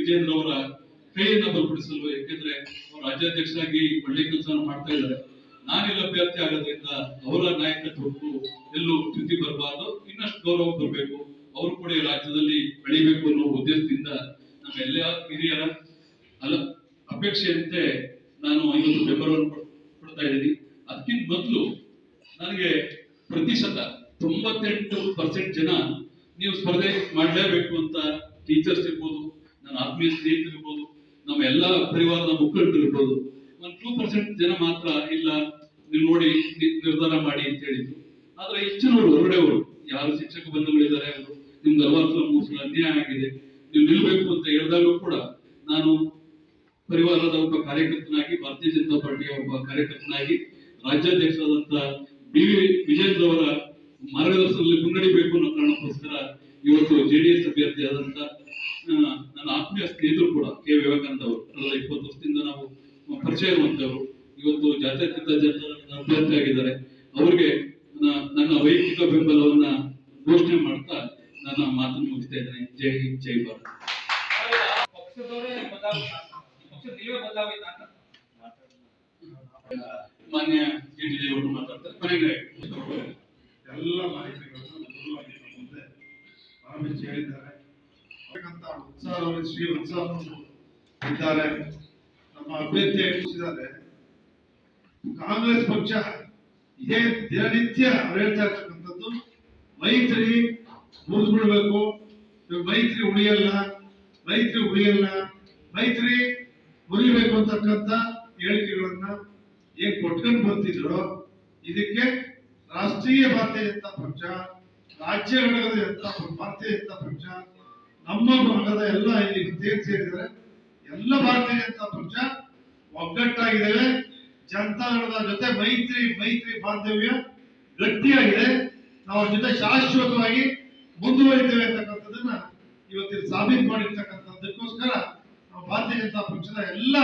ವಿಜೇಂದ್ರ ಅವರ ಕೈಯನ್ನ ಬಲಪಡಿಸಲು ಯಾಕೆಂದ್ರೆ ಅವರು ರಾಜ್ಯಾಧ್ಯಕ್ಷರಾಗಿ ಒಳ್ಳೆ ಕೆಲಸವನ್ನು ಮಾಡ್ತಾ ಇದ್ದಾರೆ. ನಾನೆಲ್ಲ ಅಭ್ಯರ್ಥಿ ಆಗೋದ್ರಿಂದ ಅವರ ನಾಯಕತ್ವಕ್ಕೂ ಎಲ್ಲೂ ಚ್ಯುತಿ ಬರಬಾರ್ದು. ಇನ್ನಷ್ಟು ಗೌರವ ಬರಬೇಕು ಅವರು ಕೂಡ ರಾಜ್ಯದಲ್ಲಿ ಬೆಳಿಬೇಕು ಅನ್ನೋ ಉದ್ದೇಶದಿಂದ ನಮ್ಮ ಎಲ್ಲ ಹಿರಿಯರ ಅಲ್ಲ ಅಪೇಕ್ಷೆಯಂತೆ ನಾನು ಐವತ್ತು ಬೆಂಬಲವನ್ನು ಕೊಡ್- ಕೊಡ್ತಾ ಇದ್ದೀನಿ. ಅದಕ್ಕಿಂತ ಮೊದಲು ನನಗೆ ಪ್ರತಿಶತ ತೊಂಬತ್ತೆಂಟು ಪರ್ಸೆಂಟ್ ಜನ ನೀವು ಸ್ಪರ್ಧೆ ಮಾಡಲೇಬೇಕು ಅಂತ ಟೀಚರ್ಸ್ ಇರ್ಬೋದು ನನ್ನ ಆತ್ಮೀಯ ಸ್ನೇಹಿತರು ಇರ್ಬೋದು ನಮ್ಮ ಎಲ್ಲ ಪರಿವಾರದ ಮುಖಂಡರು ಇರ್ಬೋದು ಒಂದು ಟೂ ಪರ್ಸೆಂಟ್ ಜನ ಮಾತ್ರ ಇಲ್ಲ, ನೀವು ನೋಡಿ ನಿರ್ಧಾರ ಮಾಡಿ ಅಂತ ಹೇಳಿದ್ರು. ಆದ್ರೆ ಹೆಚ್ಚಿನವರು ಹೊರಡೆಯವರು ಯಾರು ಶಿಕ್ಷಕ ಬಂಧುಗಳಿದ್ದಾರೆ ಅವರು ನಿಮ್ದು ಸಲ ಮೂರು ಸಲ ಅನ್ಯಾಯ ಆಗಿದೆ, ನೀವು ನಿಲ್ಬೇಕು ಅಂತ ಹೇಳಿದಾಗಲೂ ಕೂಡ ನಾನು ಪರಿವಾರದ ಒಬ್ಬ ಕಾರ್ಯಕರ್ತನಾಗಿ, ಭಾರತೀಯ ಜನತಾ ಪಾರ್ಟಿಯ ಒಬ್ಬ ಕಾರ್ಯಕರ್ತನಾಗಿ, ರಾಜ್ಯಾಧ್ಯಕ್ಷರಾದಂತ ಬಿ ವಿ ವಿಜೇಂದ್ರ ಅವರ ಮಾರ್ಗದರ್ಶನದಲ್ಲಿ ಮುನ್ನಡಿಬೇಕು ಅನ್ನೋ ಕಾರಣಕ್ಕೋಸ್ಕರ ಇವತ್ತು ಜೆಡಿಎಸ್ ಅಭ್ಯರ್ಥಿಯಾದಂತ ನನ್ನ ಆತ್ಮೀಯ ಸ್ನೇಹಿತರು ಕೂಡ ಕೆ. ವಿವೇಕಾನಂದ ಅವರು ಅಲ್ಲ ಇಪ್ಪತ್ತು ವರ್ಷದಿಂದ ನಾವು ಪರಿಚಯ ಇರುವಂತವರು ಇವತ್ತು ಜಾತ್ಯತೀತ ಜನರ ಅಭ್ಯರ್ಥಿ ಆಗಿದ್ದಾರೆ. ಅವರಿಗೆ ನನ್ನ- ವೈಯಕ್ತಿಕ ಬೆಂಬಲವನ್ನ ಘೋಷಣೆ ಮಾಡ್ತಾ ನನ್ನ ಮಾತನ್ನು ಮುಗಿಸ್ತಾ ಇದ್ದೇನೆ. ಜೈ ಹಿಂದ್ ಜೈ ಭಾರತ್. ಮಾನ್ಯ ಕೆ ಟಿ ದೇವರು ಮಾತಾಡ್ತಾರೆ? ಕೊನೆಗೆ ಎಲ್ಲ ಮಾಹಿತಿಗಳನ್ನು ಮುಂದೆ ಆರಂಭಿಸಿ ಹೇಳಿದ್ದಾರೆ. ಅಂತ ಉತ್ಸಾಹದಲ್ಲಿ ಶ್ರೀ ಉತ್ಸಾಹ ಇದ್ದಾರೆ ನಮ್ಮ ಅಭ್ಯರ್ಥಿ ಎಬ್ಬಿಸಿದ್ದಾರೆ ಕಾಂಗ್ರೆಸ್ ಪಕ್ಷ ಇದೇ ದಿನನಿತ್ಯ ಅವ್ರು ಹೇಳ್ತಾ ಇರ್ತಕ್ಕಂಥದ್ದು. ಮೈತ್ರಿ ಮುರಿದ್ಬಿಡ್ಬೇಕು. ಮೈತ್ರಿ ಉಳಿಯಲ್ಲ ಮೈತ್ರಿ ಉಳಿಯಲ್ಲ, ಮೈತ್ರಿ ಮುರಿಬೇಕು ಅಂತಕ್ಕಂಥ ಹೇಳಿಕೆಗಳನ್ನ ಏನ್ ಕೊಟ್ಕೊಂಡು ಬರ್ತಿದ್ರು, ಇದಕ್ಕೆ ರಾಷ್ಟ್ರೀಯ ಭಾರತೀಯ ಜನತಾ ಪಕ್ಷ, ರಾಜ್ಯ ಘಟಕದ ಭಾರತೀಯ ಜನತಾ ಪಕ್ಷ ನಮ್ಮ ಭಾಗದ ಎಲ್ಲ ಇಲ್ಲಿ ವಿದ್ಯಾರ್ಥಿ ಸೇರಿದರೆ ಎಲ್ಲ ಭಾರತೀಯ ಜನತಾ ಪಕ್ಷ ಒಗ್ಗಟ್ಟಾಗಿದ್ದೇವೆ. ಜನತಾದಳದ ಜೊತೆ ಮೈತ್ರಿ ಮೈತ್ರಿ ಬಾಂಧವ್ಯ ಗಟ್ಟಿಯಾಗಿದೆ. ನಾವು ಜೊತೆ ಶಾಶ್ವತವಾಗಿ ಮುಂದುವರಿತೇವೆ ಅಂತಕ್ಕಂಥದ್ದನ್ನ ಇವತ್ತಿನ ಸಾಬೀತು ಮಾಡಿರ್ತಕ್ಕಂಥದ್ದಕ್ಕೋಸ್ಕರ ನಾವು ಭಾರತೀಯ ಜನತಾ ಪಕ್ಷದ ಎಲ್ಲ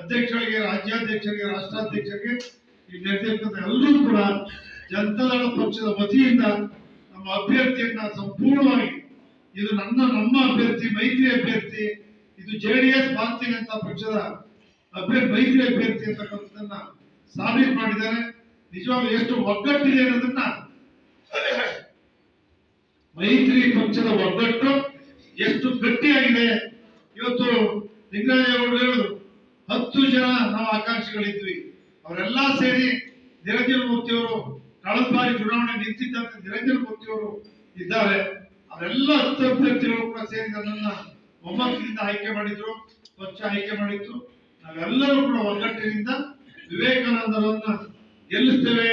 ಅಧ್ಯಕ್ಷರಿಗೆ, ರಾಜ್ಯಾಧ್ಯಕ್ಷರಿಗೆ, ರಾಷ್ಟ್ರಾಧ್ಯಕ್ಷರಿಗೆ ಈ ನೆರೆದಿರ್ತಕ್ಕಂಥ ಎಲ್ಲರೂ ಕೂಡ ಜನತಾದಳ ಪಕ್ಷದ ವತಿಯಿಂದ ನಮ್ಮ ಅಭ್ಯರ್ಥಿಯನ್ನ ಸಂಪೂರ್ಣವಾಗಿ ಇದು ನನ್ನ ನಮ್ಮ ಅಭ್ಯರ್ಥಿ, ಮೈತ್ರಿ ಅಭ್ಯರ್ಥಿ, ಇದು ಜೆ ಡಿ ಎಸ್ ಜನತಾ ಪಕ್ಷದ ಅಭ್ಯರ್ಥಿ, ಮೈತ್ರಿ ಅಭ್ಯರ್ಥಿ ಅಂತಕ್ಕಂಥದ್ದನ್ನ ಸಾಬೀತು ಮಾಡಿದ್ದಾರೆ. ನಿಜವಾಗ್ಲೂ ಎಷ್ಟು ಒಗ್ಗಟ್ಟಿದೆ ಅನ್ನೋದನ್ನ ಮೈತ್ರಿ ಪಕ್ಷದ ಒಗ್ಗಟ್ಟು ಎಷ್ಟು ಗಟ್ಟಿಯಾಗಿದೆ. ಇವತ್ತು ಲಿಂಗರಾಜೇಗೌಡರು ಹೇಳಿದ್ರು ಹತ್ತು ಜನ ನಾವು ಆಕಾಂಕ್ಷಿಗಳಿದ್ವಿ. ಅವರೆಲ್ಲ ಸೇರಿ ನಿರಂಜನ ಮೂರ್ತಿಯವರು ಕಳೆದ ಬಾರಿ ಚುನಾವಣೆ ನಿಂತಿದ್ದಂತೆ ನಿರಂಜನ ಮೂರ್ತಿಯವರು ಇದ್ದಾರೆ. ಅವರೆಲ್ಲ ಹತ್ತು ಅಭ್ಯರ್ಥಿಗಳು ಕೂಡ ಸೇರಿ ನನ್ನನ್ನ ಒಮ್ಮತದಿಂದ ಆಯ್ಕೆ ಮಾಡಿದ್ರು, ಪಕ್ಷ ಆಯ್ಕೆ ಮಾಡಿದ್ರು. ನಾವೆಲ್ಲರೂ ಕೂಡ ಒಗ್ಗಟ್ಟಿನಿಂದ ವಿವೇಕಾನಂದರನ್ನ ಗೆಲ್ಲಿಸ್ತೇವೆ.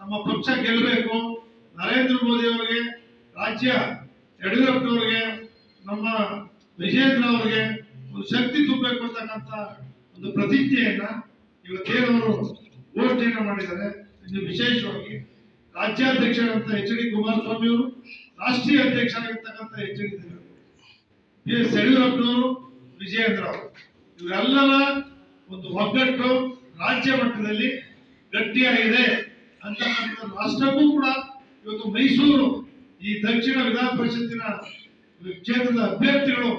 ನಮ್ಮ ಪಕ್ಷ ಗೆಲ್ಲಬೇಕು. ನರೇಂದ್ರ ಮೋದಿ ಅವರಿಗೆ, ರಾಜ್ಯ ಯಡಿಯೂರಪ್ಪನವರಿಗೆ ನಮ್ಮ ವಿಜೇಂದ್ರ ಅವರಿಗೆ ಒಂದು ಶಕ್ತಿ ತುಂಬಬೇಕು ಅಂತಕ್ಕಂಥ ಒಂದು ಪ್ರತಿಜ್ಞೆಯನ್ನ ಇವತ್ತೇನವರು ಘೋಷಣೆಯನ್ನ ಮಾಡಿದ್ದಾರೆ. ಇದು ವಿಶೇಷವಾಗಿ ರಾಜ್ಯಾಧ್ಯಕ್ಷರಂತ ಎಚ್ ಡಿ ಕುಮಾರಸ್ವಾಮಿ ಅವರು ರಾಷ್ಟ್ರೀಯ ಅಧ್ಯಕ್ಷರಾಗಿರ್ತಕ್ಕಂಥ ಬಿ ಎಸ್ ಯಡಿಯೂರಪ್ಪನವರು ವಿಜಯೇಂದ್ರ ಅವರು ಇವರೆಲ್ಲರ ಒಂದು ಒಗ್ಗಟ್ಟು ರಾಜ್ಯ ಮಟ್ಟದಲ್ಲಿ ಗಟ್ಟಿಯಾಗಿದೆ ಅಂತಕ್ಕಂಥ ರಾಷ್ಟ್ರಕ್ಕೂ ಕೂಡ ಇವತ್ತು ಮೈಸೂರು, ಈ ದಕ್ಷಿಣ ವಿಧಾನ ಪರಿಷತ್ತಿನ ಕ್ಷೇತ್ರದ ಅಭ್ಯರ್ಥಿಗಳು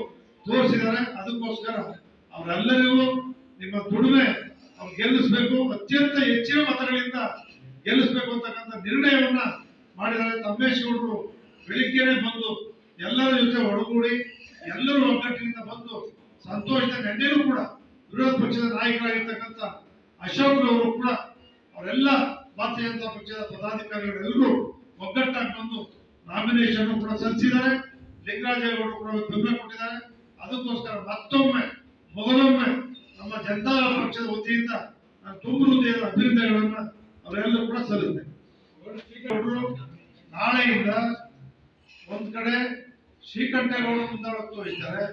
ತೋರಿಸಿದ್ದಾರೆ. ಅದಕ್ಕೋಸ್ಕರ ಅವರೆಲ್ಲರಿಗೂ ನಿಮ್ಮ ದುಡಿಮೆ ಅವ್ರು ಗೆಲ್ಲಿಸಬೇಕು, ಅತ್ಯಂತ ಹೆಚ್ಚಿನ ಮತಗಳಿಂದ ಗೆಲ್ಲಿಸಬೇಕು ಅಂತಕ್ಕಂಥ ನಿರ್ಣಯವನ್ನ ಮಾಡಿದ್ದಾರೆ. ತಮ್ಮೇಶ್ ಗೌಡರು ಬೆಳಿಗ್ಗೆನೆ ಬಂದು ಎಲ್ಲರ ಜೊತೆ ಒಡಗೂಡಿ, ಎಲ್ಲರೂ ಒಗ್ಗಟ್ಟಿನಿಂದ ಬಂದು ಸಂತೋಷದ ನೆನ್ನೆನೂ ಕೂಡ ವಿರೋಧ ಪಕ್ಷದ ನಾಯಕರಾಗಿರ್ತಕ್ಕಂಥ ಅಶೋಕ್ ಅವರು ಕೂಡ ಅವರೆಲ್ಲ ಭಾರತೀಯ ಜನತಾ ಪಕ್ಷದ ಪದಾಧಿಕಾರಿಗಳೆಲ್ಲರೂ ಒಗ್ಗಟ್ಟಾಗಿ ಬಂದು ನಾಮಿನೇಷನ್ ಕೂಡ ಸಲ್ಲಿಸಿದ್ದಾರೆ. ಲಿಂಗರಾಜೇಗೌಡರು ಕೂಡ ಬೆಂಬಲ ಕೊಟ್ಟಿದ್ದಾರೆ. ಅದಕ್ಕೋಸ್ಕರ ಮತ್ತೊಮ್ಮೆ, ಮೊದಲೊಮ್ಮೆ ನಮ್ಮ ಜನತಾ ಪಕ್ಷದ ವತಿಯಿಂದ ನಾನು ತುಂಬ ಹೃದಯದ ಅಭಿನಂದನೆಗಳನ್ನ ಅವರೆಲ್ಲರೂ ಕೂಡ ಸಲ್ಲಿಸ್ತೇನೆ. ನಾಳೆಯಿಂದ ಒಂದ್ ಕಡೆ ಶ್ರೀಕಂಠೇಗೌಡರು ಮುಂದಾಳತ್ವ ವಹಿಸ್ತಾರೆ.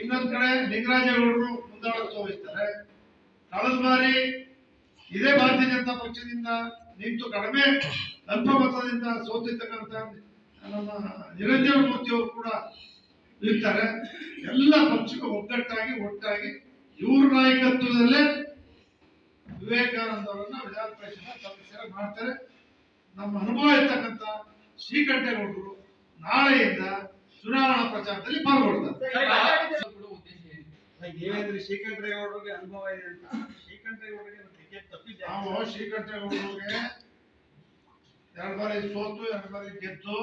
ಇನ್ನೊಂದ್ ಕಡೆ ಲಿಂಗರಾಜೇಗೌಡರು ಮುಂದಾಳತ್ವ ವಹಿಸ್ತಾರೆ. ಕಳೆದ ಬಾರಿ ಇದೇ ಭಾರತೀಯ ಜನತಾ ಪಕ್ಷದಿಂದ ನಿಂತು ಕಡಿಮೆ ಅಲ್ಪ ಮತದಿಂದ ಸೋತಿರ್ತಕ್ಕಂಥ ನಮ್ಮ ನಿರಂಜನ ಮೂರ್ತಿ ಅವರು ಕೂಡ ಇರ್ತಾರೆ. ಎಲ್ಲ ಪಕ್ಷಗಳು ಒಗ್ಗಟ್ಟಾಗಿ, ಒಟ್ಟಾಗಿ ಇವ್ರ ನಾಯಕತ್ವದಲ್ಲೇ ವಿವೇಕಾನಂದ ಅವರನ್ನ ವಿಧಾನ ಪರಿಷತ್ ಸದಸ್ಯರ ಮಾಡ್ತಾರೆ. ನಮ್ಮ ಅನುಭವ ಇರ್ತಕ್ಕಂಥ ಶ್ರೀಕಂಠೇಗೌಡರು ನಾಳೆಯಿಂದ ಚುನಾವಣಾ ಪ್ರಚಾರದಲ್ಲಿ ಪಾಲ್ಗೊಳ್ತಾರೆ ಶ್ರೀಕಂಠ ಶ್ರೀಕಂಠರೇಗೌಡರಿಗೆ ಅನುಭವ ಇದೆ ಅಂತ. ಶ್ರೀಕಂಠರೇಗೌಡರಿಗೆ ಟಿಕೆಟ್ ತಪ್ಪಿದ್ದೆ ನಾವು ಶ್ರೀಕಂಠರೇಗೌಡರಿಗೆ ಎರಡು ಬಾರಿ ಸೋತು ಎರಡು ಬಾರಿ ಗೆದ್ದು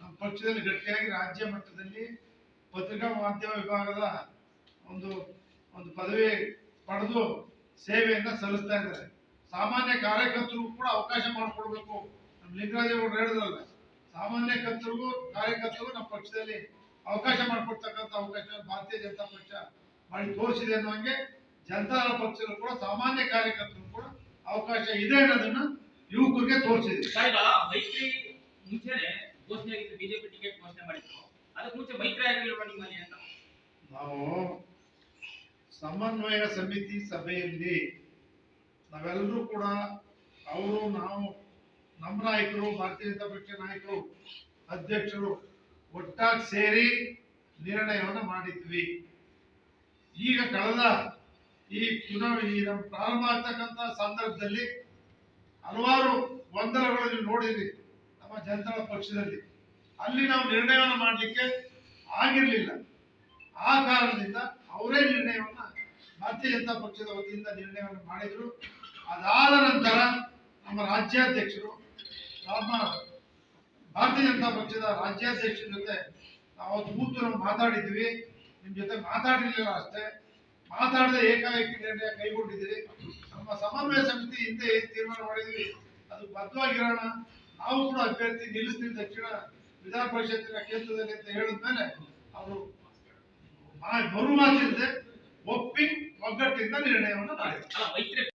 ನಮ್ಮ ಪಕ್ಷದಲ್ಲಿ ಗಟ್ಟಿಯಾಗಿ ರಾಜ್ಯ ಮಟ್ಟದಲ್ಲಿ ಪತ್ರಿಕಾ ಮಾಧ್ಯಮ ವಿಭಾಗದ ಒಂದು ಒಂದು ಪದವಿ ಪಡೆದು ಸೇವೆಯನ್ನ ಸಲ್ಲಿಸ್ತಾ ಇದ್ದಾರೆ. ಸಾಮಾನ್ಯ ಕಾರ್ಯಕರ್ತರು ಕೂಡ ಅವಕಾಶ ಮಾಡಿಕೊಡ್ಬೇಕು. ನಮ್ಮ ಲಿಂಗರಾಜೇಗೌಡರು ಹೇಳಿದ್ರಲ್ಲ ಸಾಮಾನ್ಯ ಕರ್ತರಿಗೂ ಕಾರ್ಯಕರ್ತರಿಗೂ ನಮ್ಮ ಪಕ್ಷದಲ್ಲಿ ಅವಕಾಶ ಮಾಡಿಕೊಡ್ತಕ್ಕಂಥ ಅವಕಾಶ ಭಾರತೀಯ ಜನತಾ ಪಕ್ಷ ಮಾಡಿ ತೋರಿಸಿದೆ ಅನ್ನುವಂಗೆ ಜನತಾ ಪಕ್ಷದಲ್ಲೂ ಕೂಡ ಸಾಮಾನ್ಯ ಕಾರ್ಯಕರ್ತರು ಕೂಡ ಅವಕಾಶ ಇದೆ ಅನ್ನೋದನ್ನ ಯುವಕರಿಗೆ ತೋರಿಸಿದೆ. ಮೈತ್ರಿ ಮುಂಚೆನೆ ಘೋಷಣೆ ಆಗಿತ್ತು ಬಿಜೆಪಿ ಟಿಕೆಟ್ ಘೋಷಣೆ ಮಾಡಿದ್ರು. ಅದಕ್ಕೆ ಮುಂಚೆ ಮೈತ್ರಿ ಆಗಿರಲಿಲ್ಲ ನಿಮ್ಮಲ್ಲಿ ಅಂತ? ನಾವು ಸಮನ್ವಯ ಸಮಿತಿ ಸಭೆಯಲ್ಲಿ ನಾವೆಲ್ಲರೂ ಕೂಡ ಅವರು ನಾವು ನಮ್ಮ ನಾಯಕರು, ಭಾರತೀಯ ಜನತಾ ಪಕ್ಷ ನಾಯಕರು, ಅಧ್ಯಕ್ಷರು ಒಟ್ಟಾಗಿ ಸೇರಿ ನಿರ್ಣಯವನ್ನು ಮಾಡಿದ್ವಿ. ಈಗ ಕಳೆದ ಈ ಚುನಾವಣೆ ನಮ್ಮ ಪ್ರಾರಂಭ ಆಗ್ತಕ್ಕಂಥ ಸಂದರ್ಭದಲ್ಲಿ ಹಲವಾರು ಗೊಂದಲಗಳಲ್ಲಿ ನೋಡಿದ್ವಿ ನಮ್ಮ ಜನತಾ ಪಕ್ಷದಲ್ಲಿ. ಅಲ್ಲಿ ನಾವು ನಿರ್ಣಯವನ್ನು ಮಾಡಲಿಕ್ಕೆ ಆಗಿರಲಿಲ್ಲ. ಆ ಕಾರಣದಿಂದ ಅವರೇ ನಿರ್ಣಯವನ್ನ ಭಾರತೀಯ ಜನತಾ ಪಕ್ಷದ ವತಿಯಿಂದ ನಿರ್ಣಯವನ್ನು ಮಾಡಿದ್ರು. ಅದಾದ ನಂತರ ನಮ್ಮ ರಾಜ್ಯಾಧ್ಯಕ್ಷರು ಭಾರತೀಯ ಜನತಾ ಪಕ್ಷದ ರಾಜ್ಯಾಧ್ಯಕ್ಷರ ಜೊತೆ ನಾವು ನಾವು ಮಾತಾಡಿದ್ವಿ. ನಿಮ್ಮ ಜೊತೆ ಮಾತಾಡಿರಲಿಲ್ಲ ಅಷ್ಟೇ. ಮಾತಾಡದೆ ಏಕಾಏಕಿ ನಿರ್ಣಯ ಕೈಗೊಂಡಿದ್ದೀರಿ. ನಮ್ಮ ಸಮನ್ವಯ ಸಮಿತಿ ಹಿಂದೆ ಏನ್ ತೀರ್ಮಾನ ಮಾಡಿದ್ವಿ, ಅದು ಬದ್ಧವಾಗಿರೋಣ. ನಾವು ಕೂಡ ಅಭ್ಯರ್ಥಿ ನಿಲ್ಲಿಸ್ತೀವಿ ತಕ್ಷಣ ವಿಧಾನ ಪರಿಷತ್ತಿನ ಕೇಂದ್ರದಲ್ಲಿ ಅಂತ ಹೇಳಿದ್ಮೇಲೆ ಅವರು ಮರು ಮಾತಿಲ್ಲದೆ ಒಪ್ಪಿ ಒಗ್ಗಟ್ಟಿಂದ ನಿರ್ಣಯವನ್ನು ಮಾಡಿದ್ರು.